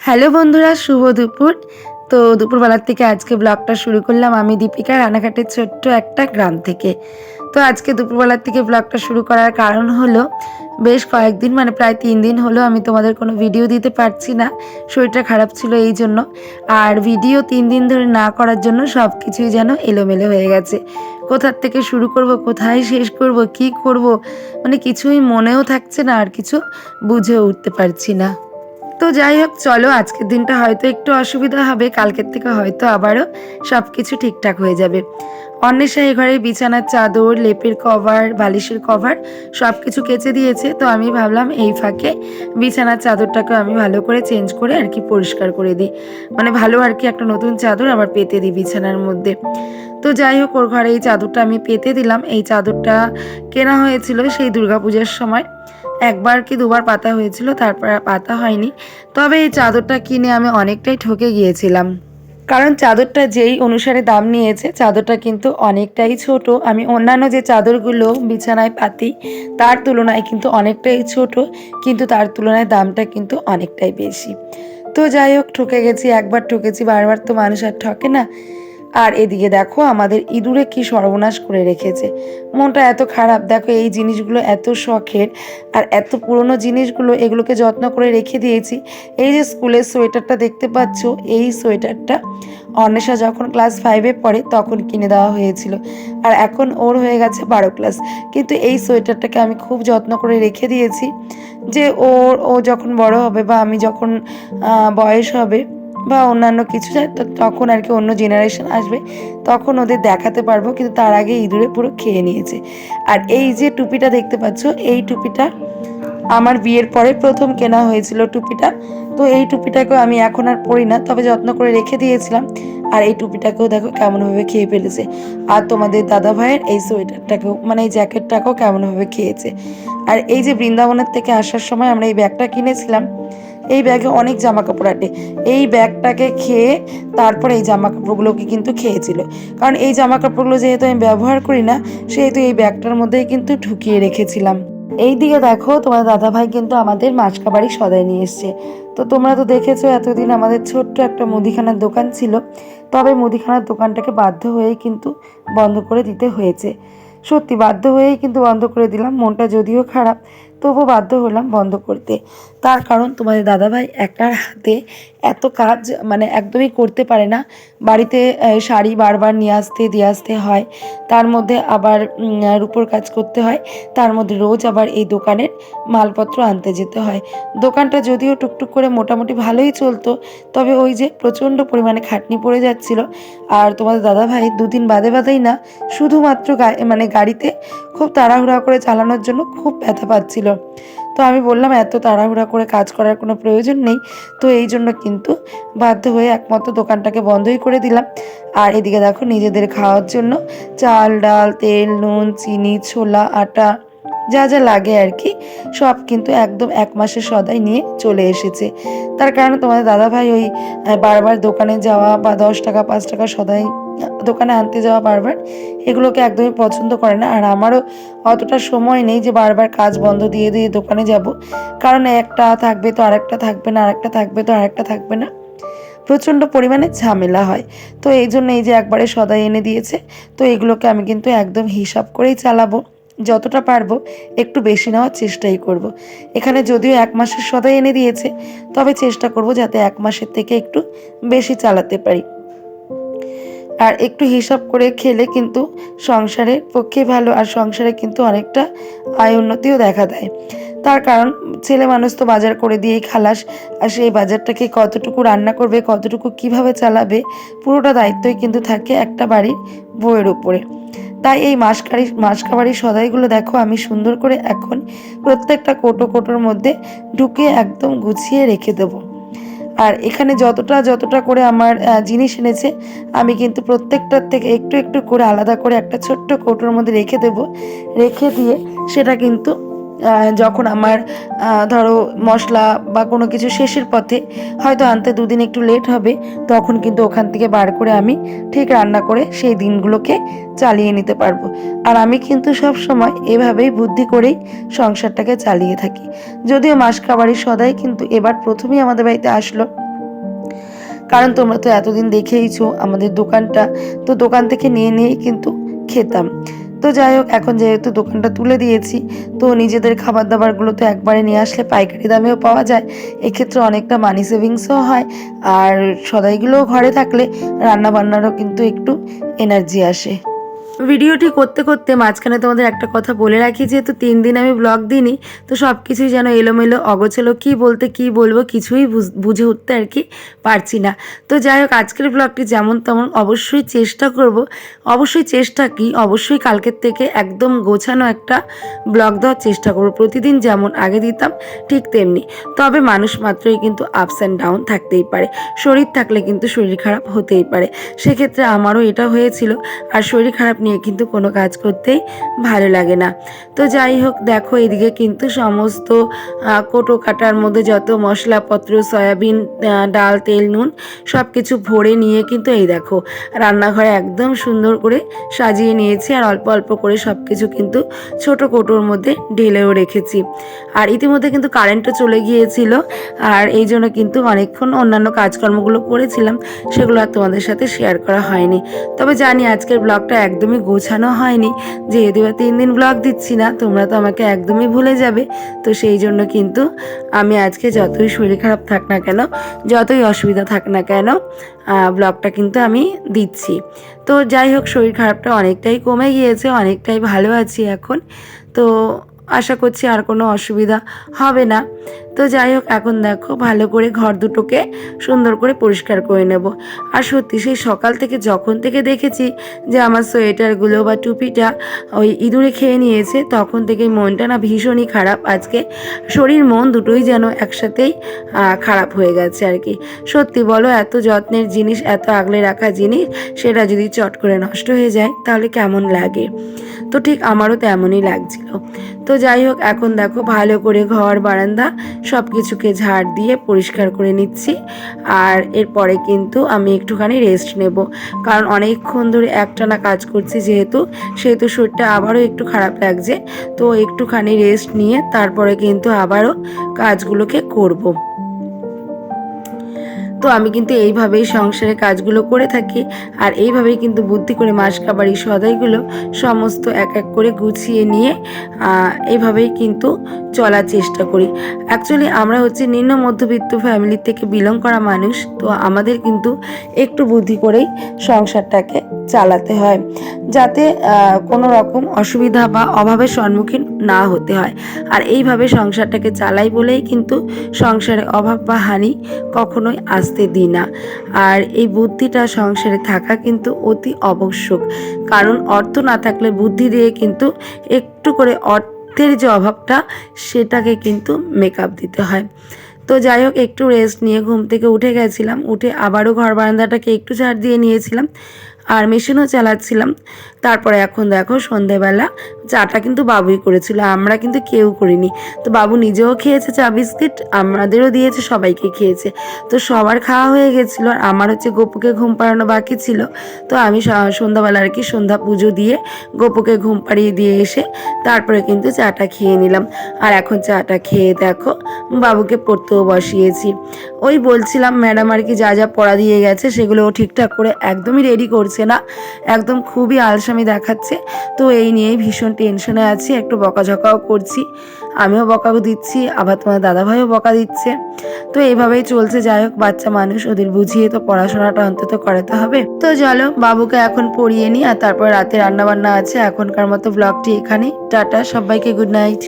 Hello বন্ধুরা, শুভ দুপুর। তো দুপুরবেলার থেকে আজকে ব্লগটা শুরু করলাম আমি দীপিকা রানাঘাটের ছোট্ট একটা গ্রাম থেকে। তো আজকে দুপুরবেলার থেকে ব্লগটা শুরু করার কারণ হলো, বেশ কয়েকদিন মানে প্রায় তিন দিন হলো আমি তোমাদের কোনো ভিডিও দিতে পারছি না। শরীরটা খারাপ ছিল এই জন্য। আর ভিডিও তিন দিন ধরে না করার জন্য সব কিছুই যেন এলোমেলো হয়ে গেছে। কোথার থেকে শুরু করব, কোথায় শেষ করব, কি করব মানে কিছুই মনেও থাকছে না, আর কিছু বুঝেও উঠতে পারছি না। তো যাই হোক, চলো, আজকের দিনটা হয়তো একটু অসুবিধা হবে, কালকের থেকে হয়তো আবারও সব কিছু ঠিকঠাক হয়ে যাবে। অন্বেষা এই ঘরে বিছানার চাদর, লেপের কভার, বালিশের কভার সব কিছু কেচে দিয়েছে, তো আমি ভাবলাম এই ফাঁকে বিছানার চাদরটাকে আমি ভালো করে চেঞ্জ করে আর কি পরিষ্কার করে দিই। মানে ভালো আর কি একটা নতুন চাদর আবার পেতে দিই বিছানার মধ্যে। তো যাই হোক, ওর ঘরে এই চাদরটা আমি পেতে দিলাম। এই চাদরটা কেনা হয়েছিল সেই দুর্গাপূজার সময়। একবার কি দুবার পাতা হয়েছিল, তারপর পাতা হয়নি। তবে এই চাদরটা কিনে আমি অনেকটাই ঠকে গিয়েছিলাম। কারণ চাদরটা যেই অনুসারে দাম নিয়েছে, চাদরটা কিন্তু অনেকটাই ছোট। আমি অন্যান্য যে চাদরগুলো, বিছানায় পাতি, তার তুলনায় কিন্তু অনেকটাই ছোট, কিন্তু তার তুলনায় দামটা কিন্তু অনেকটাই বেশি। তো যাই হোক, ঠকে গেছি, একবার ঠকেছি, বারবার তো মানুষ আর ঠকে না। আর এদিকে দেখো আমাদের ইঁদুরে কি সর্বনাশ করে রেখেছে। মনটা এত খারাপ, দেখো এই জিনিসগুলো এত শখের, আর এত পুরনো জিনিসগুলো এগুলোকে যত্ন করে রেখে দিয়েছি। এই যে স্কুলের সোয়েটারটা দেখতে পাচ্ছ, এই সোয়েটারটা অন্বেষা যখন ক্লাস ফাইভে পড়ে তখন কিনে দেওয়া হয়েছিল। আর এখন ওর হয়ে গেছে বারো ক্লাস। কিন্তু এই সোয়েটারটাকে আমি খুব যত্ন করে রেখে দিয়েছি যে ওর, ও যখন বড় হবে বা আমি যখন বয়স হবে বা অন্যান্য কিছু যায়, তো তখন আর কি অন্য জেনারেশন আসবে, তখন ওদের দেখাতে পারব, কিন্তু তার আগে ইঁদুরে পুরো খেয়ে নিয়েছে। আর এই যে টুপিটা দেখতে পাচ্ছ, এই টুপিটা আমার বিয়ের পরে প্রথম কেনা হয়েছিল টুপিটা। তো এই টুপিটাকেও আমি এখন আর পরি না, তবে যত্ন করে রেখে দিয়েছিলাম। আর এই টুপিটাকেও দেখো কেমনভাবে খেয়ে ফেলেছে। আর তোমাদের দাদা ভাইয়ের এই সোয়েটারটাকেও মানে এই জ্যাকেটটাকেও কেমনভাবে খেয়েছে। আর এই যে বৃন্দাবনের থেকে আসার সময় আমরা এই ব্যাগটা কিনেছিলাম এই ব্যাগে অনেক জামা কাপড় আটে। এই ব্যাগটাকে খেয়ে তারপরে এই জামা কাপড়গুলোকে কিন্তু খেয়েছিল। কারণ এই জামা কাপড়গুলো যেহেতু আমি ব্যবহার করি না, সেহেতু এই ব্যাগটার মধ্যেই কিন্তু ঢুকিয়ে রেখেছিলাম। এই দিকে দেখো, তোমার দাদা ভাই কিন্তু আমাদের মাছকাবাড়ি সদাই নিয়ে এসছে। তো তোমরা তো দেখেছ, এতদিন আমাদের ছোট্ট একটা মুদিখানার দোকান ছিল। তবে মুদিখানার দোকানটাকে বাধ্য হয়েই কিন্তু বন্ধ করে দিতে হয়েছে। সত্যি, বাধ্য হয়েই কিন্তু বন্ধ করে দিলাম। মনটা যদিও খারাপ তবু বাধ্য হলাম বন্ধ করতে। তার কারণ তোমাদের দাদাভাই একার হাতে এত কাজ মানে একদমই করতে পারে না। বাড়িতে শাড়ি বারবার নিয়ে আসতে, দিয়ে আসতে হয়। তার মধ্যে আবার রূপোর কাজ করতে হয়। তার মধ্যে রোজ আবার এই দোকানের মালপত্র আনতে যেতে হয়। দোকানটা যদিও টুকটুক করে মোটামুটি ভালোই চলতো, তবে ওই যে প্রচণ্ড পরিমাণে খাটনি পড়ে যাচ্ছিল। আর তোমাদের দাদাভাই দুদিন বাদে বাদেই না, শুধুমাত্র মানে গাড়িতে খুব তাড়াহুড়া করে চালানোর জন্য খুব ব্যথা পাচ্ছিল। তো আমি বললাম, এত তাড়াহুড়া করে কাজ করার কোনো প্রয়োজন নেই। তো এই জন্য কিন্তু বাধ্য হয়ে একমাত্র দোকানটাকে বন্ধই করে দিলাম। আর এদিকে দেখো, নিজেদের খাওয়ার জন্য চাল, ডাল, তেল, নুন, চিনি, ছোলা, আটা, যা যা লাগে আর কি, সব কিন্তু একদম এক মাসের সদাই নিয়ে চলে এসেছে। তার কারণে তোমাদের দাদাভাই ওই বারবার দোকানে যাওয়া বা দশ টাকা, পাঁচ টাকা সদাই দোকানে আনতে যাওয়া বারবার, এগুলোকে একদমই পছন্দ করে না। আর আমারও অতটা সময় নেই যে বারবার কাজ বন্ধ দিয়ে দিয়ে দোকানে যাব। কারণ একটা থাকবে তো আরেকটা থাকবে না, আরেকটা থাকবে তো আরেকটা থাকবে না। প্রচণ্ড পরিমাণে ঝামেলা হয়। তো এই জন্য এই যে একবারে সদাই এনে দিয়েছে, তো এগুলোকে আমি কিন্তু একদম হিসাব করেই চালাবো। যতটা পারব একটু বেশি নেওয়ার চেষ্টাই করব। এখানে যদিও এক মাসের সদাই এনে দিয়েছে, তবে চেষ্টা করব যাতে এক মাসের থেকে একটু বেশি চালাতে পারি। আর একটু হিসাব করে খেলে কিন্তু সংসারের পক্ষে ভালো, আর সংসারে কিন্তু অনেকটা আয় উন্নতিও দেখা দেয়। তার কারণ, ছেলে মানুষ তো বাজার করে দিয়েই খালাস, আর সেই বাজারটাকে কতটুকু রান্না করবে, কতটুকু কীভাবে চালাবে, পুরোটা দায়িত্বই কিন্তু থাকে একটা বাড়ির বউয়ের উপরে। তাই এই মাসকারি, মাসকাবাড়ির সদাইগুলো দেখো, আমি সুন্দর করে এখন প্রত্যেকটা কোটো কোটোর মধ্যে ঢুকিয়ে একদম গুছিয়ে রেখে দেবো। আর এখানে যতটা যতটা করে আমার জিনিস এনেছে, আমি কিন্তু প্রত্যেকটার থেকে একটু একটু করে আলাদা করে একটা ছোট্ট কৌটোর মধ্যে রেখে দেব। রেখে দিয়ে সেটা কিন্তু যখন আমার ধরো মশলা বা কোনো কিছু শেষের পথে হয়তো আনতে দুদিন একটু লেট হবে, তখন কিন্তু ওখান থেকে বার করে আমি ঠিক রান্না করে সেই দিনগুলোকে চালিয়ে নিতে পারব। আর আমি কিন্তু সব সময় এভাবেই বুদ্ধি করেই সংসারটাকে চালিয়ে থাকি। যদিও মাস খাবারের সদাই কিন্তু এবার প্রথমেই আমাদের বাড়িতে আসলো। কারণ তোমরা তো এতদিন দেখেইছো আমাদের দোকানটা, তো দোকান থেকে নিয়ে নিয়েই কিন্তু খেতাম। তো যাই হোক, এখন যেহেতু দোকানটা তুলে দিয়েছি, তো নিজেদের খাবার দাবারগুলো তো একবারে নিয়ে আসলে পাইকারি দামেও পাওয়া যায়। এক্ষেত্রে অনেকটা মানি সেভিংসও হয়, আর সদাইগুলোও ঘরে থাকলে রান্না বান্নারও কিন্তু একটু এনার্জি আসে। ভিডিওটি করতে করতে মাঝখানে তোমাদের একটা কথা বলে রাখি, যেহেতু তিন দিন আমি ব্লগ দিইনি, তো সব কিছুই যেন এলোমেলো অগোছলো কি বলতে কি বলব কিছুই বুঝ- উঠতে আর কি পারছি না। তো যাই হোক, আজকের ব্লগটি যেমন তেমন অবশ্যই চেষ্টা করব। অবশ্যই চেষ্টা কি, অবশ্যই কালকের থেকে একদম গোছানো একটা ব্লগ দেওয়ার চেষ্টা করব। প্রতিদিন যেমন আগে দিতাম, ঠিক তেমনি। তবে মানুষ মাত্রই কিন্তু আপস অ্যান্ড ডাউন থাকতেই পারে। শরীর থাকলে কিন্তু শরীর খারাপ হতেই পারে। সেক্ষেত্রে আমারও এটা হয়েছিল। আর শরীর খারাপ নিয়ে কিন্তু কোনো কাজ করতেই ভালো লাগে না। তো যাই হোক, দেখো এদিকে কিন্তু সমস্ত কোটো কাটার মধ্যে যত মশলাপত্র, সয়াবিন ডাল, তেল, নুন সব কিছু ভরে নিয়ে কিন্তু এই দেখো রান্নাঘরে একদম সুন্দর করে সাজিয়ে নিয়েছি আর অল্প অল্প করে সব কিছু কিন্তু ছোট কোটোর মধ্যে ঢেলেও রেখেছি। আর ইতিমধ্যে কিন্তু কারেন্টও চলে গিয়েছিল আর এই জন্য কিন্তু অনেকক্ষণ অন্যান্য কাজকর্মগুলো করেছিলাম, সেগুলো আর তোমাদের সাথে শেয়ার করা হয়নি। তবে জানি আজকের ব্লগটা একদমই গোছানো হয়নি। যেহেতু এবার তিন দিন ব্লগ দিচ্ছি না, তোমরা তো আমাকে একদমই ভুলে যাবে। তো সেই জন্য কিন্তু আমি আজকে যতই শরীর খারাপ থাক না কেন, যতই অসুবিধা থাক না কেন ব্লগটা কিন্তু আমি দিচ্ছি। তো যাই হোক, শরীর খারাপটা অনেকটাই কমে গিয়েছে, অনেকটাই ভালো আছি এখন। তো আশা করছি আর কোনো অসুবিধা হবে না। তো যাই হোক, এখন দেখো ভালো করে ঘর দুটোকে সুন্দর করে পরিষ্কার করে নেব। আর সত্যি সেই সকাল থেকে যখন থেকে দেখেছি যে আমার সোয়েটারগুলো বা টুপিটা ওই ইঁদুরে খেয়ে নিয়েছে, তখন থেকে মনটা না ভীষণই খারাপ। আজকে শরীর, মন দুটোই যেন একসাথেই খারাপ হয়ে গেছে আর কি। সত্যি বলো, এত যত্নের জিনিস, এত আগলে রাখা জিনিস, সেটা যদি চট করে নষ্ট হয়ে যায়, তাহলে কেমন লাগে? তো ঠিক আমারও তেমনই লাগছিল। তো যাই হোক, এখন দেখো ভালো করে ঘর, বারান্দা সব কিছুকে ঝাড় দিয়ে পরিষ্কার করে নিচ্ছি। আর এরপরে কিন্তু আমি একটুখানি রেস্ট নেব। কারণ অনেকক্ষণ ধরে একটানা কাজ করছি যেহেতু, সেহেতু শরীরটা আবারও একটু খারাপ লাগছে। তো একটুখানি রেস্ট নিয়ে তারপরে কিন্তু আবারও কাজগুলোকে করব। তো আমি কিন্তু এইভাবেই সংসারের কাজগুলো করে থাকি আর এইভাবেই কিন্তু বুদ্ধি করে মাস কাবাড়ি সদাইগুলো সমস্ত এক এক করে গুছিয়ে নিয়ে এইভাবেই কিন্তু চলার চেষ্টা করি। অ্যাকচুয়ালি আমরা হচ্ছে নিম্ন মধ্যবিত্ত ফ্যামিলি থেকে বিলং করা মানুষ, তো আমাদের কিন্তু একটু বুদ্ধি করেই সংসারটাকে চালাতে হয়। যাতে কোনো রকম অসুবিধা বা অভাবের সম্মুখীন না হতে হয়। আর এইভাবে সংসারটাকে চালাই বলেই কিন্তু সংসারে অভাব বা হানি কখনোই আসতে দিই না। আর এই বুদ্ধিটা সংসারে থাকা কিন্তু অতি আবশ্যক। কারণ অর্থ না থাকলে বুদ্ধি দিয়ে কিন্তু একটু করে অর্থের যে অভাবটা সেটাকে কিন্তু মেকআপ দিতে হয়। তো যাই হোক, একটু রেস্ট নিয়ে ঘুম থেকে উঠে গেছিলাম। উঠে আবারও ঘর বারান্দাটাকে একটু ঝাড় দিয়ে নিয়েছিলাম। আর মেশিনও চালাচ্ছিলাম। তারপরে এখন দেখো সন্ধেবেলা চাটা কিন্তু বাবুই করেছিল আমরা কিন্তু কেউ করিনি। তো বাবু নিজেও খেয়েছে চা বিস্কিট, আমাদেরও দিয়েছে, সবাইকে খেয়েছে। তো সবার খাওয়া হয়ে গেছিল, আর আমার হচ্ছে গোপুকে ঘুম পাড়ানো বাকি ছিল। তো আমি সন্ধ্যাবেলা আর কি সন্ধ্যা পুজো দিয়ে গোপুকে ঘুম পাড়িয়ে দিয়ে এসে তারপরে কিন্তু চাটা খেয়ে নিলাম। আর এখন চাটা খেয়ে দেখো বাবুকে পড়তেও বসিয়েছি। ওই বলছিলাম, ম্যাডাম আর কি যা যা পড়া দিয়ে গেছে, সেগুলো ঠিকঠাক করে একদমই রেডি করছে না। একদম খুবই আলসামি দেখাচ্ছে। তো এই নিয়েই ভীষণ টেনশনে আছি, একটু বকাঝকাও করছি। আমিও বকা দিচ্ছি, আবার তোমার দাদাভাইও বকা দিচ্ছে। তো এইভাবেই চলছে, যাই হোক, বাচ্চা মানুষ, ওদের বুঝিয়ে তো পড়াশোনাটা অন্তত করাতে হবে। তো চলো, বাবুকে এখন পড়িয়ে নিই, আর তারপর রাতে রান্না বান্না আছে, এখনকার মতো ব্লগটি এখানেই। টাটা, সবাইকে গুড নাইট